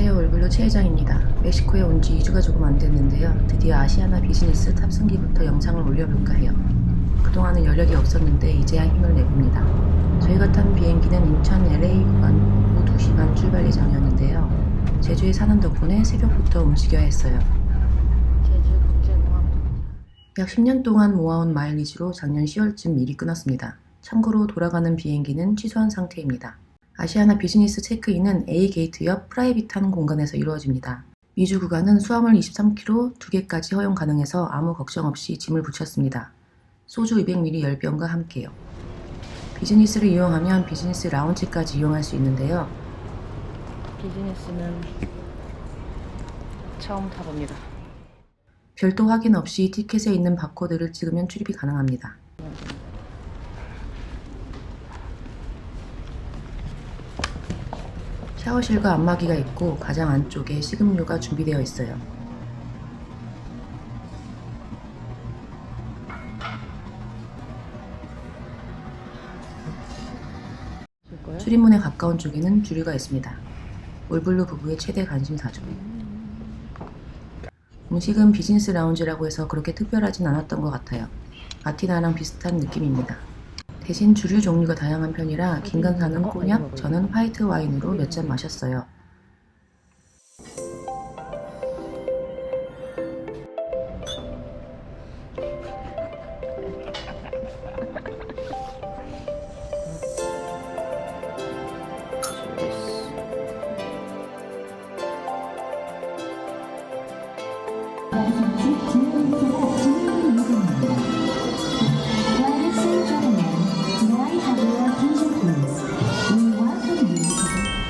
안녕하세요. 올블루 최 회장입니다. 멕시코에 온 지 2주가 조금 안 됐는데요. 드디어 아시아나 비즈니스 탑승기부터 영상을 올려볼까 해요. 그동안은 여력이 없었는데 이제야 힘을 내봅니다. 저희가 탄 비행기는 인천 LA 구간 오후 2시 반 출발 예정이었는데요. 제주에 사는 덕분에 새벽부터 움직여야 했어요. 제주국제공항 약 10년 동안 모아온 마일리지로 작년 10월쯤 일이 끊었습니다. 참고로 돌아가는 비행기는 취소한 상태입니다. 아시아나 비즈니스 체크인은 A 게이트 옆 프라이빗한 공간에서 이루어집니다. 미주 구간은 수화물 23kg 2개까지 허용 가능해서 아무 걱정 없이 짐을 붙였습니다. 소주 200ml 10병과 함께요. 비즈니스를 이용하면 비즈니스 라운지까지 이용할 수 있는데요. 비즈니스는 처음 타봅니다. 별도 확인 없이 티켓에 있는 바코드를 찍으면 출입이 가능합니다. 샤워실과 안마기가 있고 가장 안쪽에 식음료가 준비되어 있어요. 출입문에 가까운 쪽에는 주류가 있습니다. 올블루 부부의 최대 관심사죠. 음식은 비즈니스 라운지라고 해서 그렇게 특별하진 않았던 것 같아요. 아티나랑 비슷한 느낌입니다. 대신 주류 종류가 다양한 편이라 김간사는 꼬냑, 저는 화이트 와인으로 몇 잔 마셨어요.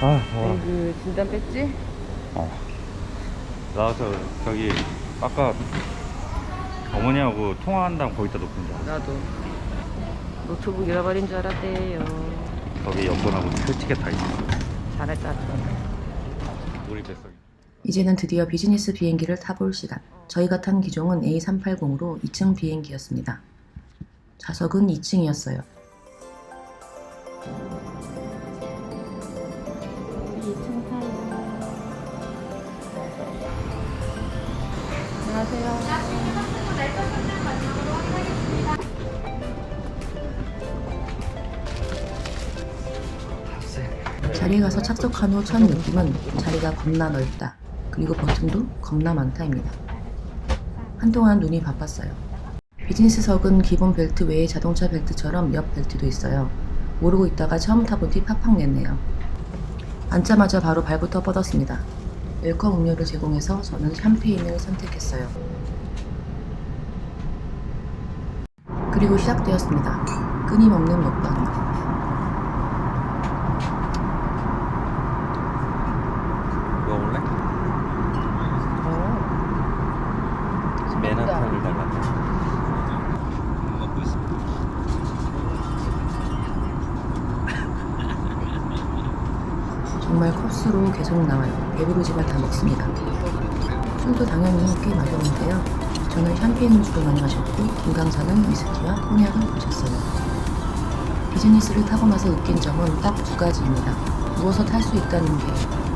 아, 더워라. 그 진단 뺐지? 나와서 저기 아까 어머니하고 통화한다고 거기다 놓고 줄 알았어. 나도 노트북 잃어버린 줄 알았대요. 거기 여권하고 설치게 다 있어. 잘했다. 우리 뱃속에. 이제는 드디어 비즈니스 비행기를 타볼 시간. 저희가 탄 기종은 A380으로 2층 비행기였습니다. 좌석은 2층이었어요. 안녕하세요. 자리에 가서 착석한 후 첫 느낌은 자리가 겁나 넓다. 그리고 버튼도 겁나 많다입니다. 한동안 눈이 바빴어요. 비즈니스석은 기본 벨트 외에 자동차 벨트처럼 옆 벨트도 있어요. 모르고 있다가 처음 뒤 팍팍 냈네요. 앉자마자 바로 발부터 뻗었습니다. 웰컴 음료를 제공해서 저는 샴페인을 선택했어요. 그리고 시작되었습니다. 끊임없는 먹방. 먹어볼래? 어. 맨하탄을 닮았다. 먹고 있어. 정말 코스로 계속 나와요. 배부르지만 다 먹습니다. 술도 당연히 꽤 마셨는데요. 저는 샴페인을 주로 많이 마셨고 김강사는 위스키와 코냑을 마셨어요. 비즈니스를 타고 나서 느낀 점은 딱 두 가지입니다. 누워서 탈 수 있다는 게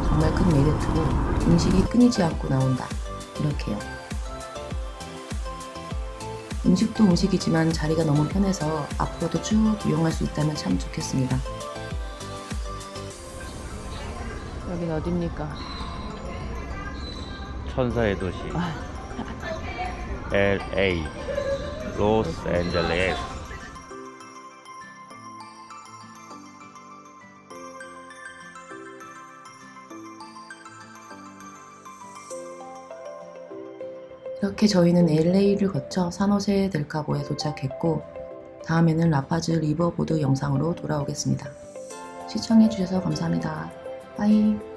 정말 큰 메리트고 음식이 끊이지 않고 나온다. 이렇게요. 음식도 음식이지만 자리가 너무 편해서 앞으로도 쭉 이용할 수 있다면 참 좋겠습니다. 여긴 어딥니까? 천사의 도시. L.A. 로스앤젤레스. 이렇게 저희는 LA를 거쳐 산호세 델카보에 도착했고 다음에는 라파즈 리버보드 영상으로 돌아오겠습니다. 시청해주셔서 감사합니다. 빠이.